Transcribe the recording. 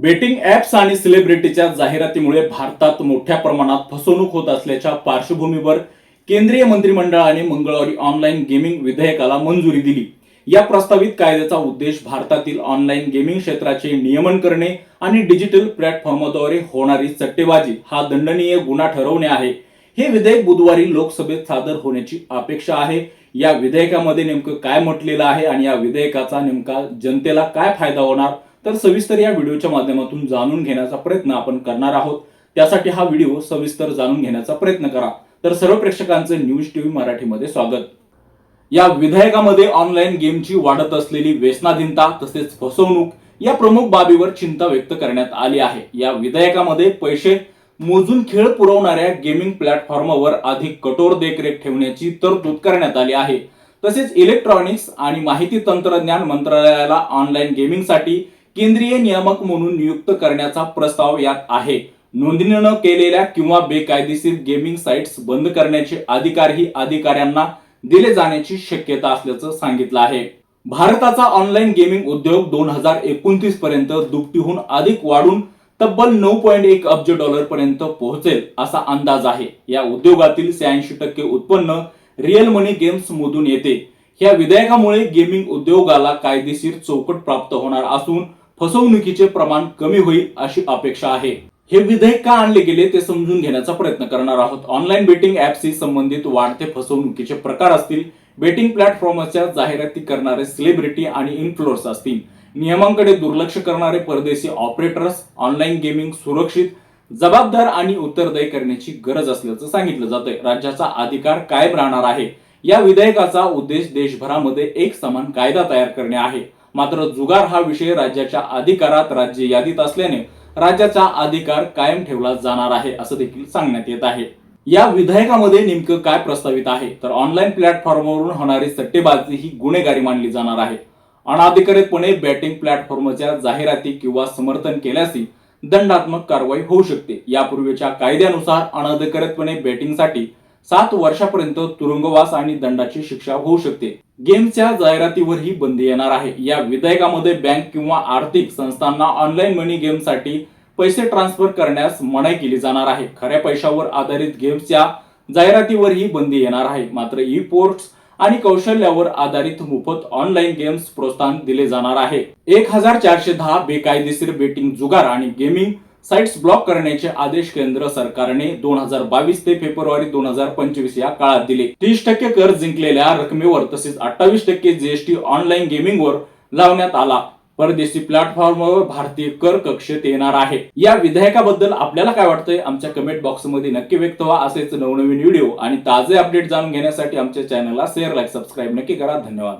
Betting apps आणि सेलिब्रिटीच्या जाहिरातीमुळे भारतात मोठ्या प्रमाणात फसवणूक होत असल्याच्या पार्श्वभूमीवर केंद्रीय मंत्रिमंडळाने मंगळवारी ऑनलाईन गेमिंग विधेयकाला मंजुरी दिली. या प्रस्तावित कायद्याचा उद्देश भारतातील ऑनलाईन गेमिंग क्षेत्राचे नियमन करणे आणि डिजिटल प्लॅटफॉर्मद्वारे होणारी सट्टेबाजी हा दंडनीय गुन्हा ठरवणे आहे. हे विधेयक बुधवारी लोकसभेत सादर होण्याची अपेक्षा आहे. या विधेयकामध्ये नेमकं काय म्हटलेलं आहे आणि या विधेयकाचा नेमका जनतेला काय फायदा होणार? तर सविस्तर या व्हिडिओच्या माध्यमातून जाणून घेण्याचा प्रयत्न आपण करणार आहोत. त्यासाठी हा व्हिडिओ सविस्तर जाणून घेण्याचा प्रयत्न करा. तर सर्व प्रेक्षकांचं न्यूज टीव्ही मराठीमध्ये स्वागत. या विधेयकामध्ये ऑनलाईन गेमची वाढत असलेली व्यसनाधीनता तसेच फसवणूक या प्रमुख बाबीवर चिंता व्यक्त करण्यात आली आहे. या विधेयकामध्ये पैसे मोजून खेळ पुरवणाऱ्या गेमिंग प्लॅटफॉर्मवर अधिक कठोर देखरेख ठेवण्याची तरतूद करण्यात आली आहे. तसेच इलेक्ट्रॉनिक्स आणि माहिती तंत्रज्ञान मंत्रालयाला ऑनलाईन गेमिंगसाठी केंद्रीय नियामक म्हणून नियुक्त करण्याचा प्रस्ताव यात आहे. नोंदणी न केलेल्या किंवा बेकायदेशीर गेमिंग साइट्स बंद करण्याचे अधिकारही अधिकाऱ्यांना दिले जाण्याची शक्यता असल्याचं सांगितलं आहे. भारताचा ऑनलाईन गेमिंग उद्योग दोन हजार एकोणतीस पर्यंत दुपटीहून अधिक वाढून तब्बल नऊ पॉईंट एक अब्ज डॉलर पर्यंत पोहोचेल असा अंदाज आहे. या उद्योगातील शहाऐंशी टक्के उत्पन्न रिअल मनी गेम्स मधून येते. या विधेयकामुळे गेमिंग उद्योगाला कायदेशीर चौकट प्राप्त होणार असून फसवणुकीचे प्रमाण कमी होईल अशी अपेक्षा आहे. हे विधेयक का आणले गेले ते समजून घेण्याचा प्रयत्न करणार आहोत. ऑनलाईन बेटिंग ऍप्सशी संबंधित वाढते फसवणुकीचे प्रकार असतील बेटिंग प्लॅटफॉर्मच्या जाहिराती करणारे सेलिब्रिटी आणि इन्फ्लुअर्स असतील नियमांकडे दुर्लक्ष करणारे परदेशी ऑपरेटर्स ऑनलाईन गेमिंग सुरक्षित जबाबदार आणि उत्तरदायी करण्याची गरज असल्याचं सांगितलं जातंय. राज्याचा अधिकार कायम राहणार आहे. या विधेयकाचा उद्देश देशभरामध्ये एक समान कायदा तयार करणे आहे. मात्र जुगार हा विषय राज्याच्या अधिकारात राज्य यादीत असल्याने राज्याचा अधिकार कायम ठेवला जाणार आहे असं देखील सांगण्यात येत आहे. या विधेयकामध्ये नेमकं काय प्रस्तावित आहे? तर ऑनलाईन प्लॅटफॉर्मवरून होणारी सट्टेबाजी ही गुन्हेगारी मानली जाणार आहे. अनाधिकारितपणे बॅटिंग प्लॅटफॉर्मच्या जाहिराती किंवा समर्थन केल्यासही दंडात्मक कारवाई होऊ शकते. यापूर्वीच्या कायद्यानुसार अनधिकृतपणे बॅटिंगसाठी सात वर्षापर्यंत तुरुंगवास आणि दंडाची शिक्षा होऊ शकते. गेमच्या जाहिरातीवरही बंदी येणार आहे. या विधेयकामध्ये बँक किंवा आर्थिक संस्थांना ऑनलाईन मनी गेमसाठी पैसे ट्रान्सफर करण्यास मनाई केली जाणार आहे. खऱ्या पैशावर आधारित गेम्सच्या जाहिरातीवरही बंदी येणार आहे. मात्र ई पोर्ट्स आणि कौशल्यावर आधारित मोफत ऑनलाईन गेम्स प्रोत्साहन दिले जाणार आहे. एक हजार चारशे दहा बेकायदेशीर बेटिंग जुगार आणि गेमिंग साइट्स ब्लॉक करण्याचे आदेश केंद्र सरकारने दोन हजार बावीस ते फेब्रुवारी दोन हजार पंचवीस या काळात दिले. तीस टक्के कर जिंकलेल्या रकमेवर तसेच अठ्ठावीस टक्के जीएसटी ऑनलाईन गेमिंगवर लावण्यात आला. परदेशी प्लॅटफॉर्मवर भारतीय कर कक्षेत येणार आहे. या विधेयकाबद्दल आपल्याला काय वाटतंय? आमच्या कमेंट बॉक्समध्ये नक्की व्यक्त व्हा. असेच नवनवीन व्हिडिओ आणि ताजे अपडेट जाणून घेण्यासाठी आमच्या चॅनलला शेअर लाईक सबस्क्राईब नक्की करा. धन्यवाद.